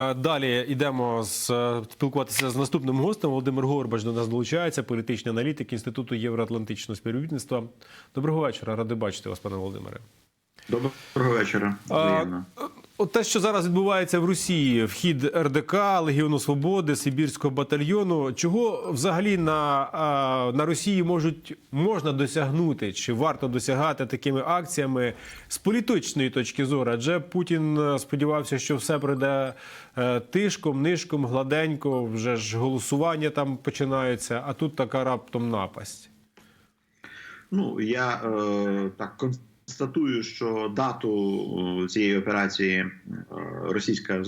Далі йдемо е, спілкуватися з наступним гостем. Володимир Горбач до нас долучається, політичний аналітик Інституту євроатлантичного співробітництва. Доброго вечора, радий бачити вас, пане Володимире. Доброго вечора. А. От те, що зараз відбувається в Росії, вхід РДК, Легіону Свободи, Сибірського батальйону. Чого взагалі на, на Росії можуть можна досягнути? Чи варто досягати такими акціями з політичної точки зору? Адже Путін е, сподівався, що все пройде е, тишком, нишком, гладенько. Вже ж голосування там починаються, а тут така раптом напасть. Ну я е, так констатую, що дату е, цієї операції е, російська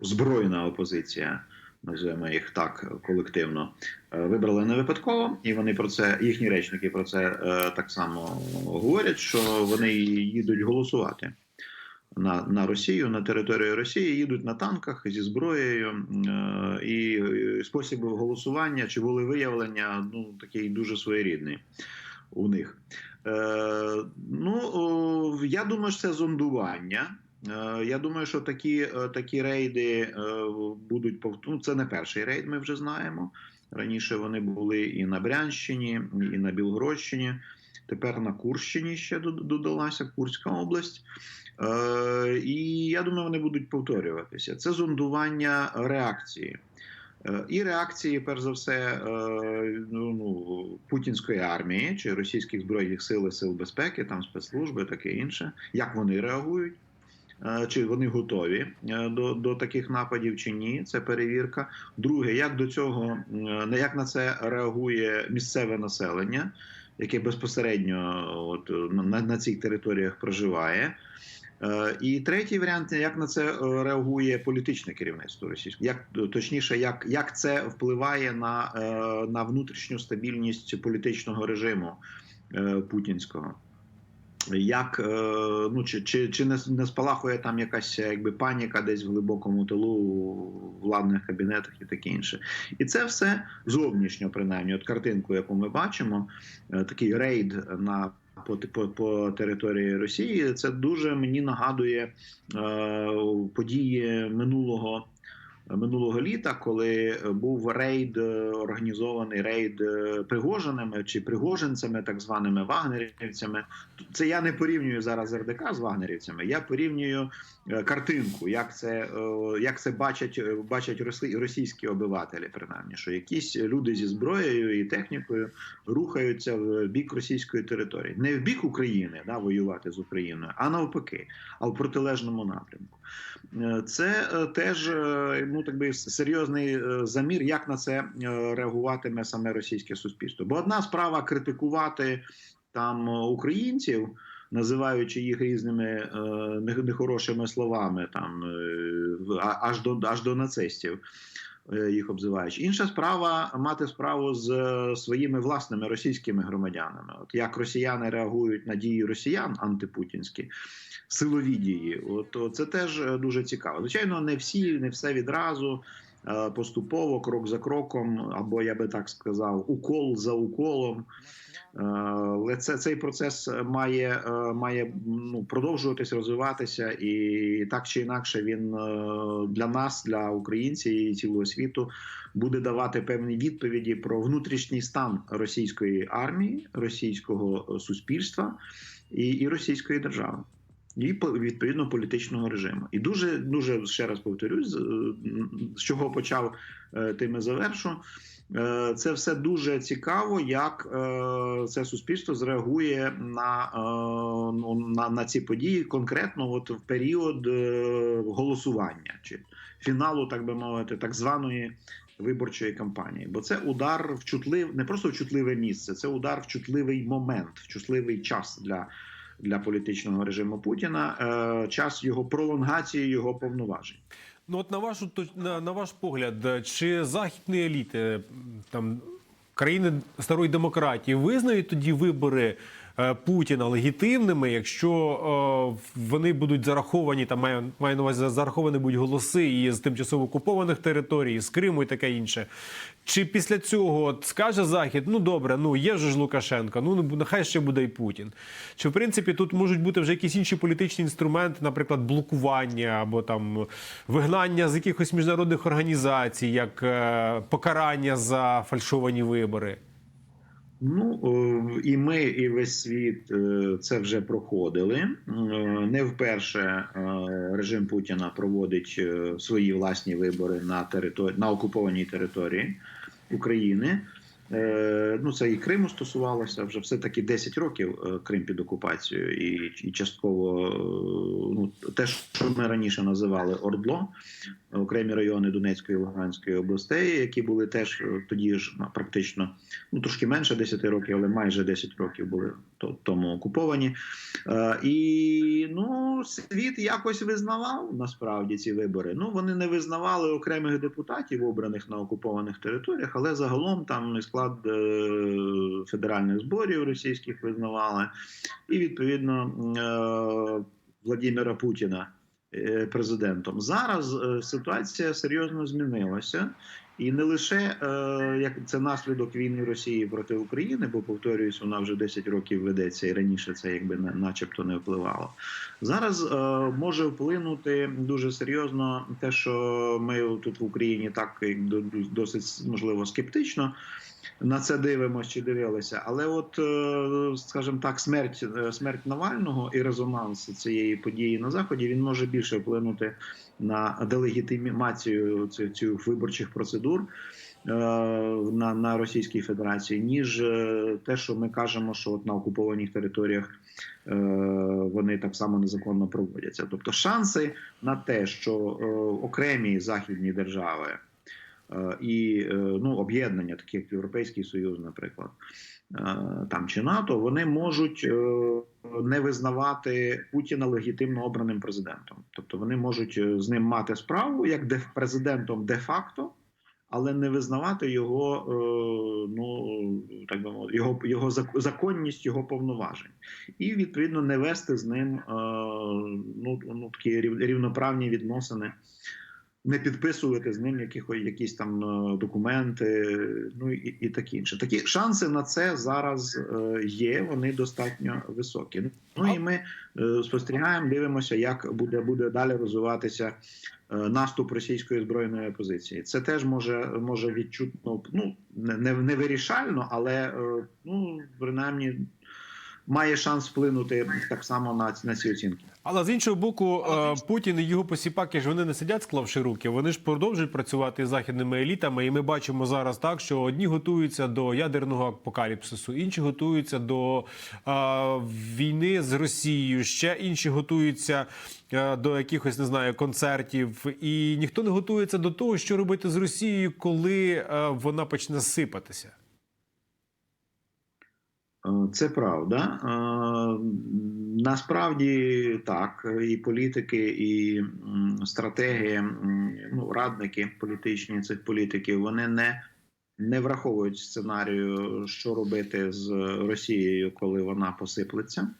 збройна опозиція, називаємо їх так колективно, е, вибрали не випадково, і вони про це їхні речники про це так само говорять, що вони їдуть голосувати. На, на Росію, на територію Росії їдуть на танках зі зброєю, і спосіб голосування чи волевиявлення ну такий дуже своєрідний у них. Е, ну я думаю, що це зондування. Е, я думаю, що такі, е, такі рейди е, будуть пов- ну, Це не перший рейд, ми вже знаємо. Раніше вони були і на Брянщині, і на Білгородщині. Тепер на Курщині ще додалася Курська область. І я думаю, вони будуть повторюватися. Це зондування реакції. Е, І реакції, перш за все, е, ну, ну, путінської армії чи російських збройних сил сил безпеки, там спецслужби, таке інше, як вони реагують. Е, Чи вони готові до, до таких нападів чи ні? Це перевірка. Друге, як до цього як на це реагує місцеве населення, яке безпосередньо от, на, на цих територіях проживає. Е, І третій варіант, як на це е, реагує політичне керівництво російське, як точніше, як, як це впливає на, е, на внутрішню стабільність політичного режиму е, путінського. Як е, ну чи, чи, чи не, не спалахує там якась якби паніка десь в глибокому тилу в владних кабінетах і таке інше, і це все зовнішньо, принаймні, от картинку, яку ми бачимо, е, такий рейд на по, по, по території Росії, це дуже мені нагадує е, події минулого. Минулого літа, коли був рейд, е, організований рейд е, Пригожинами чи пригожинцями, так званими вагнерівцями, це я не порівнюю зараз РДК з вагнерівцями. Я порівнюю е, картинку, як це е, як це бачать е, бачать російські обивателі, принаймні, що якісь люди зі зброєю і технікою рухаються в бік російської території, не в бік України, да, воювати з Україною, а навпаки, а в протилежному напрямку. Е, Це е, теж е, ну так би серйозний замір, як на це реагуватиме саме російське суспільство. Бо одна справа критикувати там українців, називаючи їх різними е, нехорошими словами, там е, аж до аж до нацистів. Е, Їх обзиваючи. Інша справа мати справу з е, своїми власними російськими громадянами. От як росіяни реагують на дії росіян антипутінські, силові дії. От це теж е, дуже цікаво. Звичайно, не всі, не все відразу. Е, Поступово, крок за кроком, або я би так сказав, укол за уколом. Е, Але це цей процес має, е, має ну, продовжуватись, розвиватися, і так чи інакше він для нас, для українців і цілого світу, буде давати певні відповіді про внутрішній стан російської армії, російського суспільства і, і російської держави. І відповідно політичного режиму, і дуже дуже ще раз повторюсь, з, чого почав е, тим і завершу. Е, Це все дуже цікаво, як е, це суспільство зреагує на, ну, на, на ці події конкретно, от в період голосування чи фіналу, так би мовити, так званої виборчої кампанії. Бо це удар в чутлив, не просто в чутливе місце, це удар в чутливий момент, в чутливий час для, для політичного режиму Путіна, е, час його пролонгації, його повноважень. Ну, от на вашу на, на ваш погляд, е, чи західні еліти там країни старої демократії визнають тоді вибори е, Путіна легітимними, якщо е, вони будуть зараховані, там маю, маю на увазі зараховані будуть голоси і з тимчасово окупованих територій, і з Криму і таке інше. Чи після цього скаже Захід, ну добре, ну є же ж Лукашенко, ну нехай ще буде і Путін. Чи в принципі тут можуть бути вже якісь інші політичні інструменти, наприклад, блокування або там вигнання з якихось міжнародних організацій, як е, покарання за фальшовані вибори? Ну е, і ми, і весь світ е, це вже проходили. Е, Не вперше режим Путіна проводить свої власні вибори на території на окупованій території України. Е, Ну, це і Криму стосувалося вже все таки 10 років е, Крим під окупацією, і, і частково е, ну, те, що ми раніше називали Ордло, окремі райони Донецької і Луганської областей, які були теж тоді ж практично ну трошки менше 10 років, але майже 10 років були тому окуповані. Е, і ну, світ якось визнавав насправді ці вибори. Ну вони не визнавали окремих депутатів, обраних на окупованих територіях, але загалом там склад е, федеральних зборів російських визнавали, і відповідно е, Владимира Путіна президентом. Зараз ситуація серйозно змінилася. І не лише е, як це наслідок війни Росії проти України, бо повторююсь, вона вже 10 років ведеться, і раніше це якби на- начебто не впливало. Зараз е, може вплинути дуже серйозно те, що ми тут в Україні так до- досить можливо скептично на це дивимося чи дивилися. Але, от, е, скажімо так, смерть, е, смерть Навального і резонанс цієї події на заході він може більше вплинути на делегітимацію цих, цих виборчих процедур е, на, на Російській Федерації, ніж те, що ми кажемо, що от на окупованих територіях е, вони так само незаконно проводяться. Тобто шанси на те, що е, окремі західні держави і е, ну, об'єднання, такі як Європейський Союз, наприклад, е, там чи НАТО, вони можуть е, не визнавати Путіна легітимно обраним президентом. Тобто вони можуть е, з ним мати справу як де президентом де-факто, але не визнавати його, е, ну так би мовити, його, його законність, його повноважень, і відповідно не вести з ним е, ну, ну такі рівноправні відносини. Не підписувати з ним якихось якісь там е, документи, ну і, і таке інше. Такі шанси на це зараз е, є. Вони достатньо високі. Ну і ми е, спостерігаємо, дивимося, як буде буде далі розвиватися наступ російської збройної опозиції. Це теж може може відчутно ну не, не, вирішально, але ну принаймні має шанс вплинути так само на, на ці оцінки. Але з іншого боку, е, Путін і його посіпаки ж вони не сидять, склавши руки. Вони ж продовжують працювати з західними елітами. І ми бачимо зараз так, що одні готуються до ядерного апокаліпсису, інші готуються до е, війни з Росією, ще інші готуються е, до якихось не знаю концертів. І ніхто не готується до того, що робити з Росією, коли вона почне сипатися. Е, Це правда. Е, Насправді так, і політики, і м, стратегії, ну, радники політичні цих політиків, вони не, не враховують сценарію, що робити з Росією, коли вона посиплеться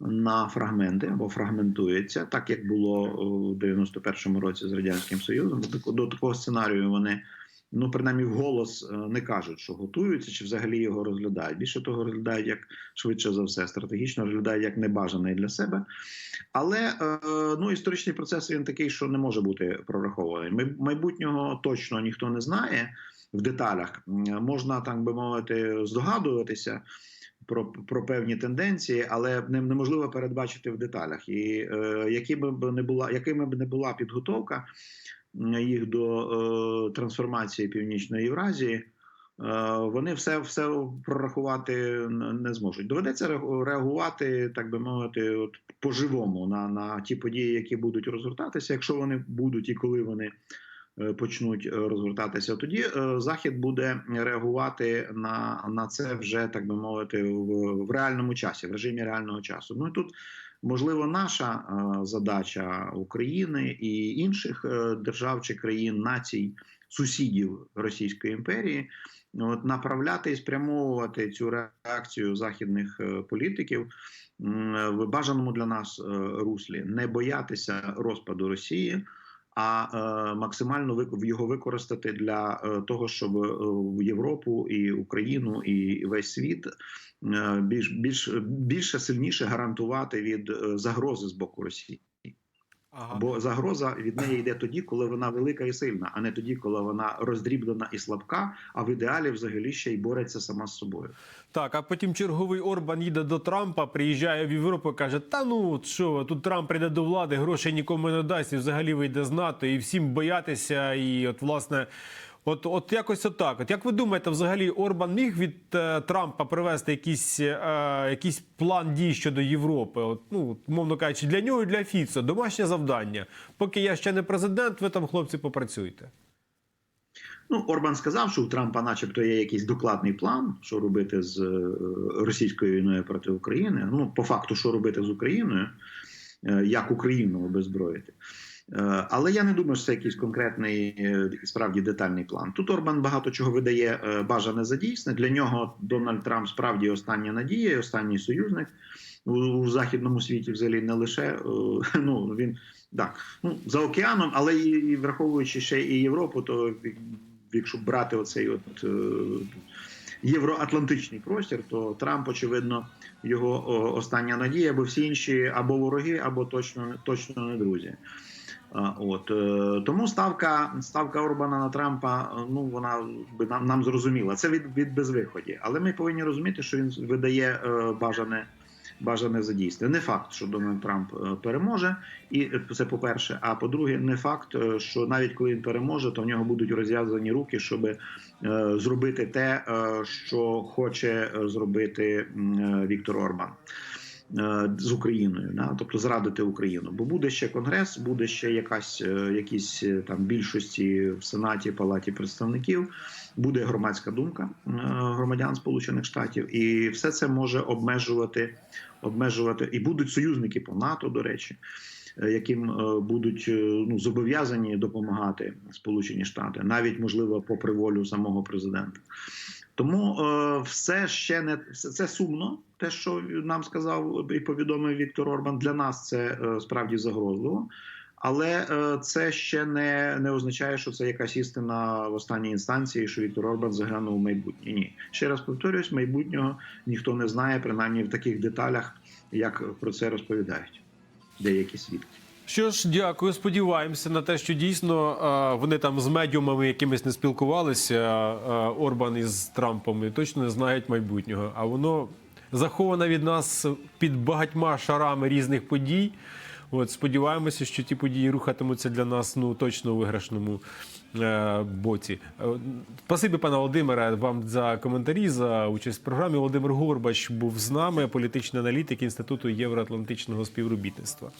на фрагменти або фрагментується, так як було у 91-му році з Радянським Союзом. До такого сценарію вони ну принаймні вголос е, не кажуть, що готуються, чи взагалі його розглядають. Більше того, розглядають як швидше за все, стратегічно розглядають як небажаний для себе. Але е, ну історичний процес він такий, що не може бути прорахований. Майбутнього точно ніхто не знає в деталях. Можна так би мовити, здогадуватися. Про, про певні тенденції, але не- неможливо передбачити в деталях. І е, які б не була, якими б не була підготовка їх до е, трансформації Північної Євразії, е, вони все, все прорахувати не зможуть. Доведеться реагу- реагувати, так би мовити, от по-живому на, на ті події, які будуть розгортатися, якщо вони будуть і коли вони е, почнуть е, розгортатися, тоді е, захід буде реагувати на, на це вже так би мовити в, в реальному часі, в режимі реального часу. Ну і тут Можливо, наша е, задача України і інших е, держав чи країн націй, сусідів Російської імперії, от направляти і спрямовувати цю реакцію західних е, політиків в бажаному для нас руслі, не боятися розпаду Росії. А е, максимально його використати для е, того, щоб е, в Європу і Україну і весь світ більш більш більше сильніше гарантувати від загрози з боку Росії. Ага. Бо загроза від неї йде тоді, коли вона велика і сильна, а не тоді, коли вона роздріблена і слабка, а в ідеалі взагалі ще й бореться сама з собою. Так, а потім черговий Орбан їде до Трампа, приїжджає в Європу і каже: Та ну що, тут Трамп прийде до влади, грошей нікому не дасть, і взагалі вийде з НАТО, і всім боятися. І от власне, от, от якось отак. От як ви думаєте, взагалі Орбан міг від е, Трампа привести якийсь, е, якийсь план дій щодо Європи? От, ну, мовно кажучи, для нього і для Фіцо домашнє завдання. Поки я ще не президент, ви там, хлопці, попрацюйте. Ну, Орбан сказав, що у Трампа, начебто, є якийсь докладний план, що робити з е, російською війною проти України. Ну, по факту, що робити з Україною, е, як Україну обезброїти. Е, Але я не думаю, що це якийсь конкретний е, справді детальний план. Тут Орбан багато чого видає е, бажане за дійсне. Для нього Дональд Трамп справді остання надія, останній союзник у, у західному світі, взагалі не лише ну він так ну за океаном, але і, і враховуючи ще і Європу, то якщо брати оцей от євроатлантичний простір, то Трамп, очевидно, його остання надія, бо всі інші або вороги, або точно точно не друзі. От е, тому ставка ставка Орбана на Трампа, е, ну вона би нам, нам зрозуміла. Це від, від безвиході. Але ми повинні розуміти, що він видає е, бажане бажане за дійсне. Не факт, що Дональд Трамп переможе, і це по-перше. А по-друге, не факт, що навіть коли він переможе, то в нього будуть розв'язані руки, щоб зробити те, що хоче зробити Віктор Орбан. Е, З Україною, да? тобто зрадити Україну, бо буде ще конгрес, буде ще якась е, якісь е, там більшості в сенаті, палаті представників, буде громадська думка громадян Сполучених Штатів, і все це може обмежувати, обмежувати і будуть союзники по НАТО, до речі, яким будуть ну зобов'язані допомагати Сполучені Штати, навіть можливо попри волю самого президента. Тому е, все ще не все це сумно. Те, що нам сказав і повідомив Віктор Орбан, для нас це е, справді загрозливо. Але е, це ще не, не означає, що це якась істина в останній інстанції, що Віктор Орбан заглянув у майбутнє. Ні, ще раз повторюсь, майбутнього ніхто не знає, принаймні в таких деталях, як про це розповідають деякі свідки. Що ж, дякую. Сподіваємося на те, що дійсно е, вони там з медіумами якимись не спілкувалися. Орбан із Трампом і точно не знають майбутнього. А воно заховане від нас під багатьма шарами різних подій. От сподіваємося, що ті події рухатимуться для нас ну точно у виграшному е, боці. Е, Спасибі, пане Володимире, вам за коментарі, за участь в програмі. Володимир Горбач був з нами, політичний аналітик Інституту євроатлантичного співробітництва.